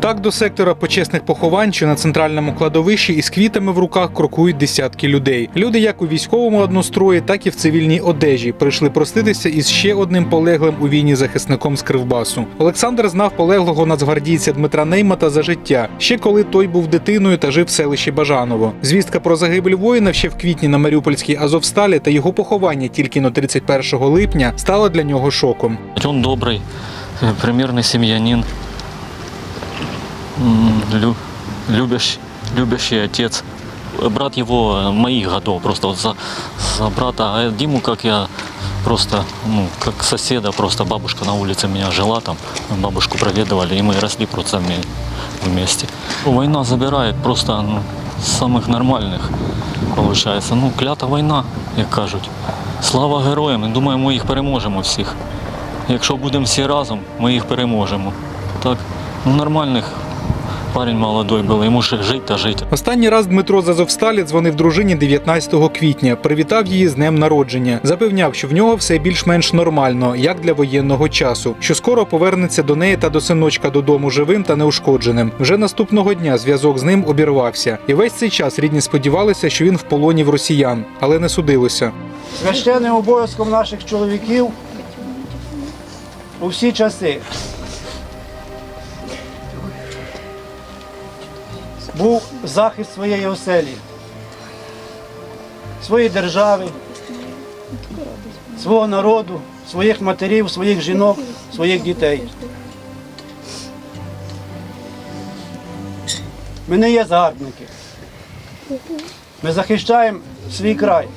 Так до сектора почесних поховань, що на центральному кладовищі із квітами в руках крокують десятки людей. Люди як у військовому однострої, так і в цивільній одежі прийшли проститися із ще одним полеглим у війні захисником з Кривбасу. Олександр знав полеглого нацгвардійця Дмитра Неймата за життя, ще коли той був дитиною та жив в селищі Бажаново. Звістка про загибель воїна ще в квітні на Маріупольській Азовсталі та його поховання тільки на 31 липня стало для нього шоком. Он добрый, э, примерный семьянин, м, лю- любящий, любящий отец. Брат его э, моих годов, просто вот за, за брата, а Диму, как я, просто, ну, как соседа, просто бабушка на улице у меня жила там, мы бабушку проведывали, и мы росли просто вме- вместе. Война забирает просто ну, самых нормальных, получается. Ну, клята війна, як кажуть. Слава героям, і думаю, ми їх переможемо всіх. Якщо будемо всі разом, ми їх переможемо. Так, ну нормальних парень молодой був, йому ще жити та жити. Останній раз Дмитро з Азовсталі дзвонив дружині 19 квітня, привітав її з днем народження, запевняв, що в нього все більш-менш нормально, як для воєнного часу, що скоро повернеться до неї та до синочка додому живим та неушкодженим. Вже наступного дня зв'язок з ним обірвався, і весь цей час рідні сподівалися, що він в полоні в росіян, але не судилося. Священним обов'язком наших чоловіків у всі часи був захист своєї оселі, своєї держави, свого народу, своїх матерів, своїх жінок, своїх дітей. Ми не є загарбники. Ми захищаємо свій край,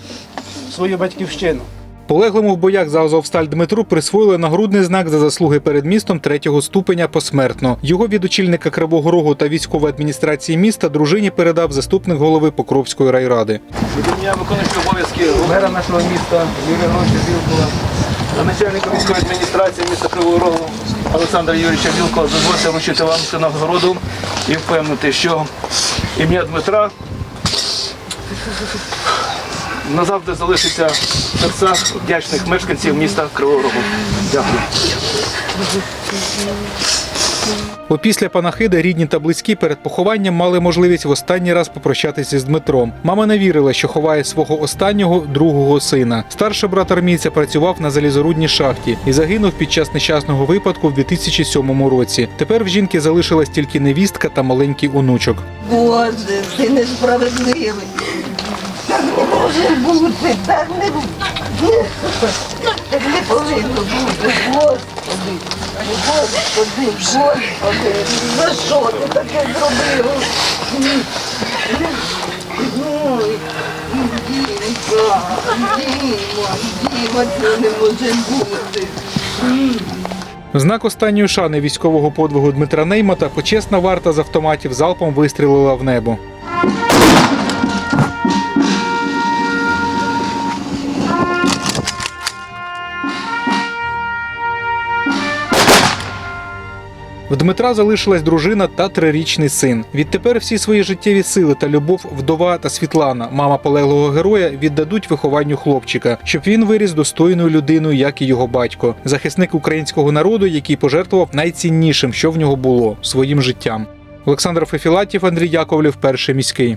свою батьківщину. Полеглому в боях за Азовсталь Дмитру присвоїли нагрудний знак за заслуги перед містом третього ступеня посмертно. Його від очільника Кривого Рогу та військової адміністрації міста дружині передав заступник голови Покровської райради. Від ім'я виконуючого обов'язки мера нашого міста Юрія Гроші Вілкова, начальника військової адміністрації міста Кривого Рогу Олександра Юрійовича Вілкова дозвольте вручити вам цю нагороду і впевнити, що ім'я Дмитра назавжди залишиться в серцях вдячних мешканців міста Кривого Рогу. Дякую. Опісля панахиди рідні та близькі перед похованням мали можливість в останній раз попрощатися з Дмитром. Мама не вірила, що ховає свого останнього другого сина. Старший брат армійця працював на залізорудній шахті і загинув під час нещасного випадку в 2007 році. Тепер в жінки залишилась тільки невістка та маленький онучок. Боже, ти несправедливий. Не може бути, так не так не повинно бути. Господи, Господи, Господи, за що ти таке Дімка, Діма, Діма, це не може бути. Знак останньої шани військового подвигу Дмитра Неймата почесна варта з автоматів залпом вистрілила в небо. В Дмитра залишилась дружина та трирічний син. Відтепер всі свої життєві сили та любов вдова та Світлана, мама полеглого героя, віддадуть вихованню хлопчика, щоб він виріс достойною людиною, як і його батько, захисник українського народу, який пожертвував найціннішим, що в нього було своїм життям. Олександр Фефілатів, Андрій Яковлів, перший міський.